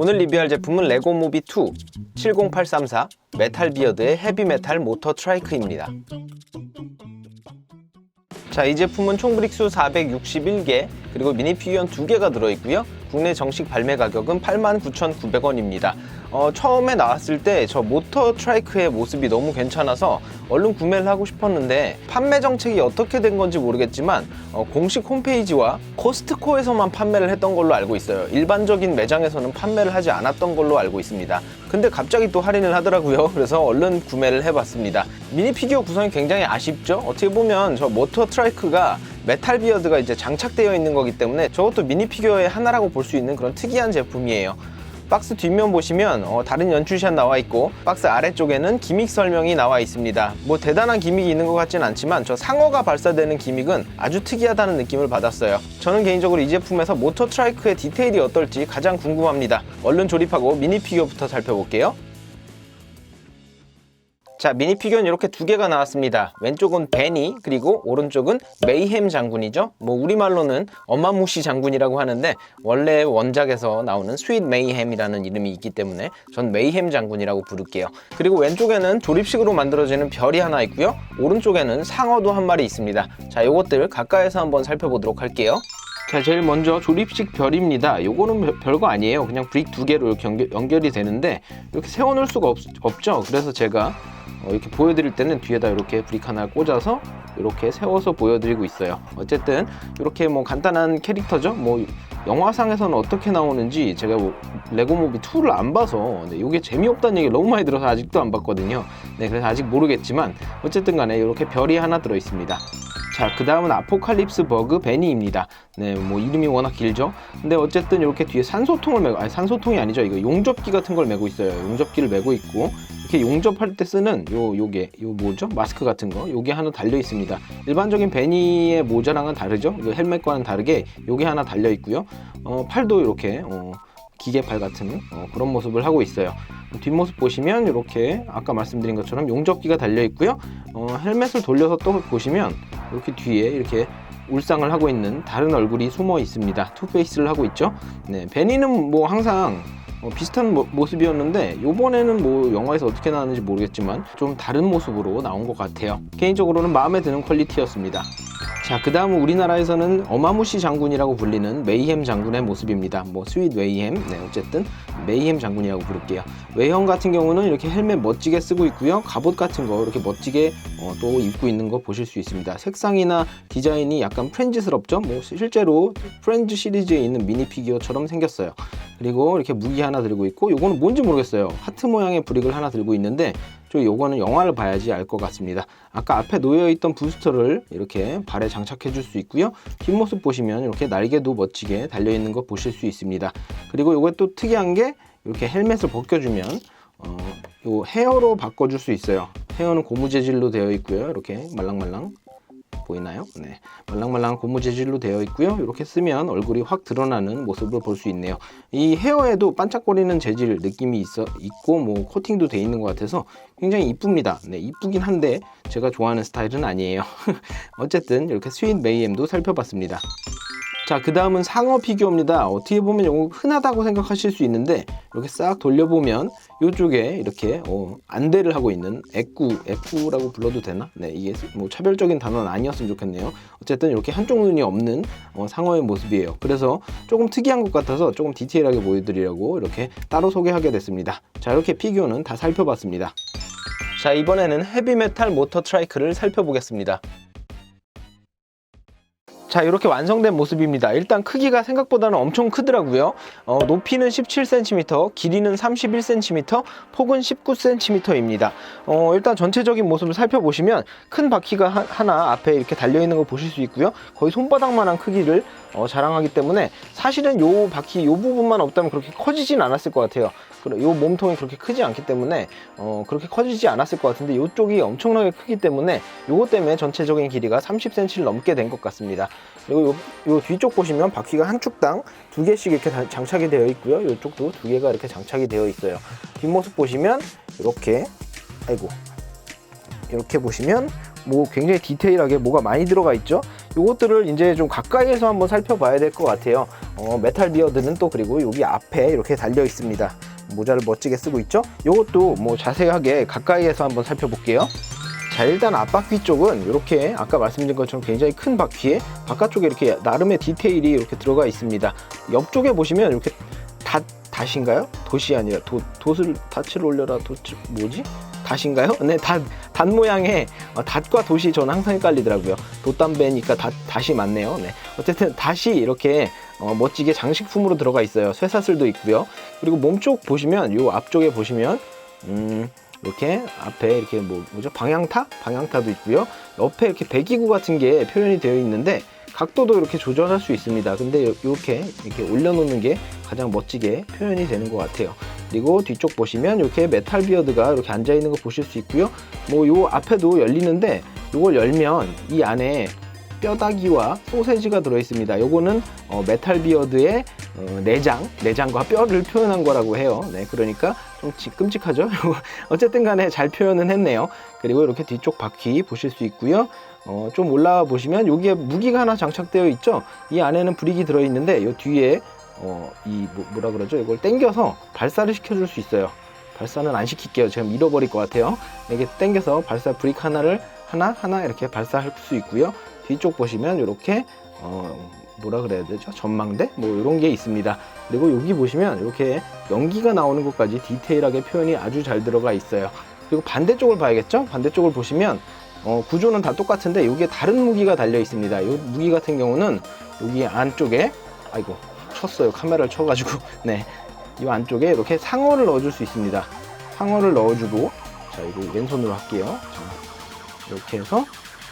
오늘 리뷰할 제품은 레고 무비 2 70834 메탈 비어드의 헤비 메탈 모터 트라이크입니다. 자, 이 제품은 총 브릭수 461개, 그리고 미니 피규어 2개가 들어있고요. 국내 정식 발매 가격은 89,900원입니다. 어, 처음에 나왔을 때 저 모터 트라이크의 모습이 너무 괜찮아서 얼른 구매를 하고 싶었는데 판매 정책이 어떻게 된 건지 모르겠지만 어, 공식 홈페이지와 코스트코에서만 판매를 했던 걸로 알고 있어요. 일반적인 매장에서는 판매를 하지 않았던 걸로 알고 있습니다. 근데 갑자기 또 할인을 하더라고요. 그래서 얼른 구매를 해봤습니다. 미니 피규어 구성이 굉장히 아쉽죠? 어떻게 보면 저 모터 트라이크가 메탈 비어드가 이제 장착되어 있는 거기 때문에 저것도 미니 피규어의 하나라고 볼 수 있는 그런 특이한 제품이에요. 박스 뒷면 보시면 어, 다른 연출샷 나와 있고 박스 아래쪽에는 기믹 설명이 나와 있습니다. 뭐 대단한 기믹이 있는 것 같진 않지만 저 상어가 발사되는 기믹은 아주 특이하다는 느낌을 받았어요. 저는 개인적으로 이 제품에서 모터 트라이크의 디테일이 어떨지 가장 궁금합니다. 얼른 조립하고 미니 피규어부터 살펴볼게요. 자, 미니 피규어는 이렇게 두 개가 나왔습니다. 왼쪽은 베니, 그리고 오른쪽은 메이햄 장군이죠. 뭐 우리말로는 어마무시 장군이라고 하는데 원래 원작에서 나오는 스윗 메이햄이라는 이름이 있기 때문에 전 메이햄 장군이라고 부를게요. 그리고 왼쪽에는 조립식으로 만들어지는 별이 하나 있고요. 오른쪽에는 상어도 한 마리 있습니다. 자, 요것들 가까이서 한번 살펴보도록 할게요. 자, 제일 먼저 조립식 별입니다. 요거는 별- 별거 아니에요. 그냥 브릭 두 개로 연결, 연결 이 되는데 이렇게 세워놓을 수가 없, 없죠. 그래서 제가 어, 이렇게 보여드릴 때는 뒤에다 이렇게 브릭 하나 꽂아서 이렇게 세워서 보여드리고 있어요. 어쨌든 이렇게 뭐 간단한 캐릭터죠. 뭐 영화상에서는 어떻게 나오는지 제가 뭐 레고 무비 2를 안 봐서 네, 이게 재미없다는 얘기 너무 많이 들어서 아직도 안 봤거든요. 네, 그래서 아직 모르겠지만 어쨌든 간에 이렇게 별이 하나 들어 있습니다. 자, 그 다음은 아포칼립스 버그 베니입니다. 네, 뭐 이름이 워낙 길죠. 근데 어쨌든 이렇게 뒤에 산소통을 메고, 아니 산소통이 아니죠. 이거 용접기 같은 걸 메고 있어요. 용접기를 메고 있고 이렇게 용접할 때 쓰는 요 요게 요 뭐죠? 마스크 같은 거 요게 하나 달려 있습니다. 일반적인 베니의 모자랑은 다르죠. 그 헬멧과는 다르게 요게 하나 달려 있고요. 어, 팔도 이렇게 어, 기계팔 같은 어, 그런 모습을 하고 있어요. 뒷모습 보시면 이렇게 아까 말씀드린 것처럼 용접기가 달려 있고요. 어, 헬멧을 돌려서 또 보시면 이렇게 뒤에 이렇게 울상을 하고 있는 다른 얼굴이 숨어 있습니다. 투페이스를 하고 있죠. 네, 베니는 뭐 항상 어, 비슷한 모, 모습이었는데 요번에는 뭐 영화에서 어떻게 나왔는지 모르겠지만 좀 다른 모습으로 나온 것 같아요. 개인적으로는 마음에 드는 퀄리티였습니다. 자, 그 다음은 우리나라에서는 어마무시 장군이라고 불리는 메이햄 장군의 모습입니다. 뭐 스윗 웨이햄, 네 어쨌든 메이햄 장군이라고 부를게요. 외형 같은 경우는 이렇게 헬멧 멋지게 쓰고 있고요. 갑옷 같은 거 이렇게 멋지게 어, 또 입고 있는 거 보실 수 있습니다. 색상이나 디자인이 약간 프렌즈스럽죠? 뭐 실제로 프렌즈 시리즈에 있는 미니 피규어처럼 생겼어요. 그리고 이렇게 무기 하나 들고 있고 요거는 뭔지 모르겠어요. 하트 모양의 브릭을 하나 들고 있는데 저 요거는 영화를 봐야지 알 것 같습니다. 아까 앞에 놓여 있던 부스터를 이렇게 발에 장착해 줄 수 있고요. 뒷모습 보시면 이렇게 날개도 멋지게 달려 있는 거 보실 수 있습니다. 그리고 요게 또 특이한 게 이렇게 헬멧을 벗겨주면 어, 요 헤어로 바꿔줄 수 있어요. 헤어는 고무 재질로 되어 있고요. 이렇게 말랑말랑 보이나요? 네. 말랑말랑한 고무 재질로 되어 있고요. 이렇게 쓰면 얼굴이 확 드러나는 모습을 볼 수 있네요. 이 헤어에도 반짝거리는 재질 느낌이 있어 있고 뭐 코팅도 돼 있는 것 같아서 굉장히 이쁩니다. 네, 이쁘긴 한데 제가 좋아하는 스타일은 아니에요. 어쨌든 이렇게 스윗 메이엠도 살펴봤습니다. 자, 그 다음은 상어 피규어입니다. 어떻게 보면 이거 흔하다고 생각하실 수 있는데, 이렇게 싹 돌려보면, 이쪽에 이렇게, 어, 안대를 하고 있는 애꾸, 애꾸라고 불러도 되나? 네, 이게 뭐 차별적인 단어는 아니었으면 좋겠네요. 어쨌든 이렇게 한쪽 눈이 없는 어, 상어의 모습이에요. 그래서 조금 특이한 것 같아서 조금 디테일하게 보여드리려고 이렇게 따로 소개하게 됐습니다. 자, 이렇게 피규어는 다 살펴봤습니다. 자, 이번에는 헤비메탈 모터 트라이크를 살펴보겠습니다. 자 이렇게 완성된 모습입니다. 일단 크기가 생각보다는 엄청 크더라고요. 어, 높이는 17cm 길이는 31cm 폭은 19cm입니다. 어, 일단 전체적인 모습을 살펴보시면 큰 바퀴가 하, 하나 앞에 이렇게 달려있는 거 보실 수 있고요. 거의 손바닥만한 크기를 어, 자랑하기 때문에 사실은 요 바퀴 요 부분만 없다면 그렇게 커지진 않았을 것 같아요 그래, 요 몸통이 그렇게 크지 않기 때문에 어, 그렇게 커지지 않았을 것 같은데 요쪽이 엄청나게 크기 때문에 요것 때문에 전체적인 길이가 30cm를 넘게 된 것 같습니다 그리고 요, 요 뒤쪽 보시면 바퀴가 한 축당 두 개씩 이렇게 다- 장착이 되어 있고요 요쪽도 두 개가 이렇게 장착이 되어 있어요 뒷모습 보시면 이렇게 아이고 이렇게 보시면 뭐 굉장히 디테일하게 뭐가 많이 들어가 있죠. 요것들을 이제 좀 가까이에서 한번 살펴봐야 될 것 같아요. 어, 메탈 비어드는 또 그리고 여기 앞에 이렇게 달려 있습니다. 모자를 멋지게 쓰고 있죠. 이것도 뭐 자세하게 가까이에서 한번 살펴볼게요. 자 일단 앞바퀴 쪽은 이렇게 아까 말씀드린 것처럼 굉장히 큰 바퀴에 바깥쪽에 이렇게 나름의 디테일이 이렇게 들어가 있습니다. 옆쪽에 보시면 이렇게 닷 닷인가요? 돛이 아니라 도, 돛을 닷을 올려라 돛 뭐지? 닷인가요? 네, 닷, 닷 모양의 어, 닷과 돛이 저는 항상 헷갈리더라고요. 돛담배니까 닷, 닷이 맞네요. 네. 어쨌든 닷이 이렇게 어, 멋지게 장식품으로 들어가 있어요. 쇠사슬도 있고요. 그리고 몸쪽 보시면 요 앞쪽에 보시면 음, 이렇게 앞에 이렇게 뭐 뭐죠 방향타 방향타도 있고요 옆에 이렇게 배기구 같은 게 표현이 되어 있는데 각도도 이렇게 조절할 수 있습니다. 근데 요- 이렇게 이렇게 올려놓는 게 가장 멋지게 표현이 되는 것 같아요. 그리고 뒤쪽 보시면 이렇게 메탈 비어드가 이렇게 앉아 있는 거 보실 수 있고요. 뭐 요 앞에도 열리는데 이걸 열면 이 안에 뼈다귀와 소세지가 들어 있습니다. 요거는 어, 메탈 비어드의 어, 내장 내장과 뼈를 표현한 거라고 해요 네 그러니까 좀 지- 끔찍하죠 어쨌든 간에 잘 표현은 했네요. 그리고 이렇게 뒤쪽 바퀴 보실 수 있고요. 어, 좀 올라와 보시면 여기에 무기가 하나 장착되어 있죠. 이 안에는 브릭이 들어 있는데 이 뒤에 어, 이 뭐, 뭐라 그러죠? 이걸 당겨서 발사를 시켜줄 수 있어요. 발사는 안 시킬게요. 제가 잃어버릴 것 같아요. 이렇게 당겨서 발사 브릭 하나를 하나 하나 이렇게 발사할 수 있고요. 뒤쪽 보시면 이렇게 어, 뭐라 그래야 되죠? 전망대 뭐 이런 게 있습니다. 그리고 여기 보시면 이렇게 연기가 나오는 것까지 디테일하게 표현이 아주 잘 들어가 있어요. 그리고 반대쪽을 봐야겠죠? 반대쪽을 보시면 어, 구조는 다 똑같은데 여기에 다른 무기가 달려 있습니다. 이 무기 같은 경우는 여기 안쪽에 아이고 쳤어요. 카메라를 쳐가지고 네, 이 안쪽에 이렇게 상어를 넣어줄 수 있습니다. 상어를 넣어주고 자 이거 왼손으로 할게요. 자, 이렇게 해서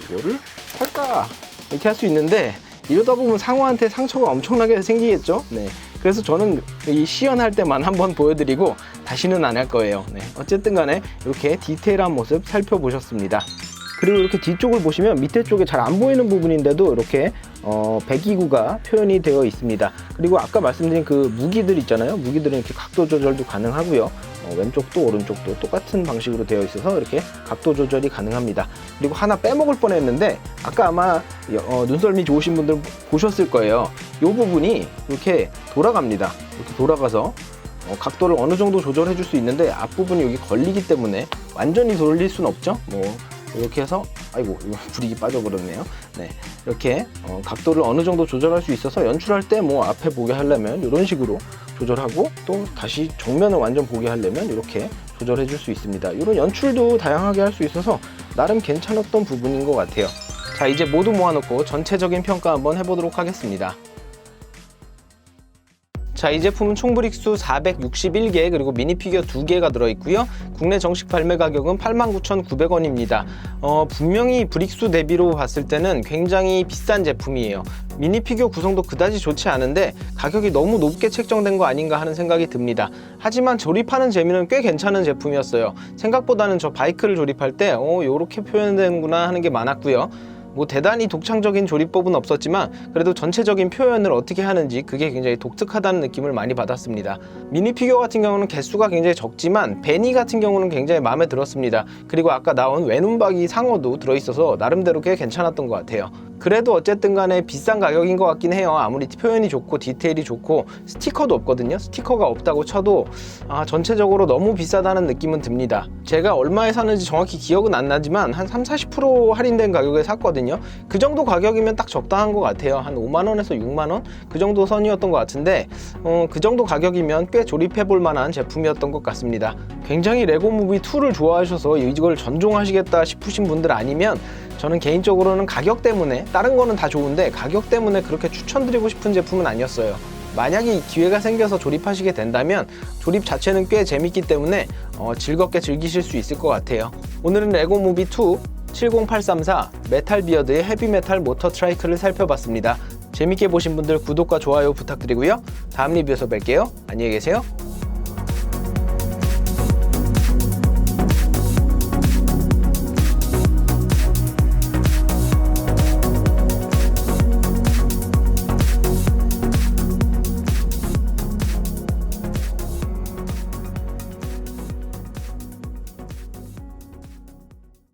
이거를 할까 이렇게 할 수 있는데 이러다 보면 상어한테 상처가 엄청나게 생기겠죠. 네. 그래서 저는 이 시연할 때만 한번 보여드리고 다시는 안 할 거예요. 네. 어쨌든 간에 이렇게 디테일한 모습 살펴보셨습니다. 그리고 이렇게 뒤쪽을 보시면 밑에 쪽에 잘 안 보이는 부분인데도 이렇게 어, 배기구가 표현이 되어 있습니다. 그리고 아까 말씀드린 그 무기들 있잖아요. 무기들은 이렇게 각도 조절도 가능하고요. 어, 왼쪽도 오른쪽도 똑같은 방식으로 되어 있어서 이렇게 각도 조절이 가능합니다. 그리고 하나 빼먹을 뻔했는데 아까 아마 어, 눈썰미 좋으신 분들 보셨을 거예요. 이 부분이 이렇게 돌아갑니다. 이렇게 돌아가서 어, 각도를 어느 정도 조절해 줄 수 있는데 앞부분이 여기 걸리기 때문에 완전히 돌릴 수는 없죠. 뭐 이렇게 해서 아이고 불이 빠져버렸네요. 네 이렇게 어, 각도를 어느 정도 조절할 수 있어서 연출할 때 뭐 앞에 보게 하려면 이런 식으로 조절하고 또 다시 정면을 완전 보게 하려면 이렇게 조절해 줄 수 있습니다. 이런 연출도 다양하게 할 수 있어서 나름 괜찮았던 부분인 것 같아요. 자 이제 모두 모아놓고 전체적인 평가 한번 해보도록 하겠습니다. 자, 이 제품은 총 브릭수 461개 그리고 미니 피규어 2개가 들어있고요. 국내 정식 발매 가격은 89,900원입니다. 어, 분명히 브릭수 대비로 봤을 때는 굉장히 비싼 제품이에요. 미니 피규어 구성도 그다지 좋지 않은데 가격이 너무 높게 책정된 거 아닌가 하는 생각이 듭니다. 하지만 조립하는 재미는 꽤 괜찮은 제품이었어요. 생각보다는 저 바이크를 조립할 때 어, 요렇게 표현되는구나 하는 게 많았고요. 뭐 대단히 독창적인 조리법은 없었지만 그래도 전체적인 표현을 어떻게 하는지 그게 굉장히 독특하다는 느낌을 많이 받았습니다. 미니 피규어 같은 경우는 개수가 굉장히 적지만 베니 같은 경우는 굉장히 마음에 들었습니다. 그리고 아까 나온 외눈박이 상어도 들어있어서 나름대로 꽤 괜찮았던 것 같아요. 그래도 어쨌든 간에 비싼 가격인 것 같긴 해요. 아무리 표현이 좋고 디테일이 좋고 스티커도 없거든요. 스티커가 없다고 쳐도 아, 전체적으로 너무 비싸다는 느낌은 듭니다. 제가 얼마에 샀는지 정확히 기억은 안 나지만 한 3, 40% 할인된 가격에 샀거든요. 그 정도 가격이면 딱 적당한 것 같아요. 한 5만 원에서 6만 원? 그 정도 선이었던 것 같은데 어, 그 정도 가격이면 꽤 조립해 볼 만한 제품이었던 것 같습니다. 굉장히 레고 무비 2를 좋아하셔서 이걸 전종하시겠다 싶으신 분들 아니면 저는 개인적으로는 가격 때문에 다른 거는 다 좋은데 가격 때문에 그렇게 추천드리고 싶은 제품은 아니었어요. 만약에 이 기회가 생겨서 조립하시게 된다면 조립 자체는 꽤 재밌기 때문에 어, 즐겁게 즐기실 수 있을 것 같아요. 오늘은 레고 무비 2 70834 메탈 비어드의 헤비메탈 모터 트라이크를 살펴봤습니다. 재밌게 보신 분들 구독과 좋아요 부탁드리고요. 다음 리뷰에서 뵐게요. 안녕히 계세요.